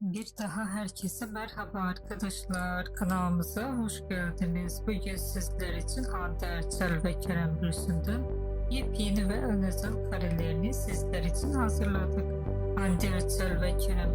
Bir daha herkese merhaba arkadaşlar. Kanalımıza hoş geldiniz. Bugün sizler için Hande Erçel ve Kerem Bürsin'den yepyeni ve özel karelerini sizler için hazırladık. Hande Erçel ve Kerem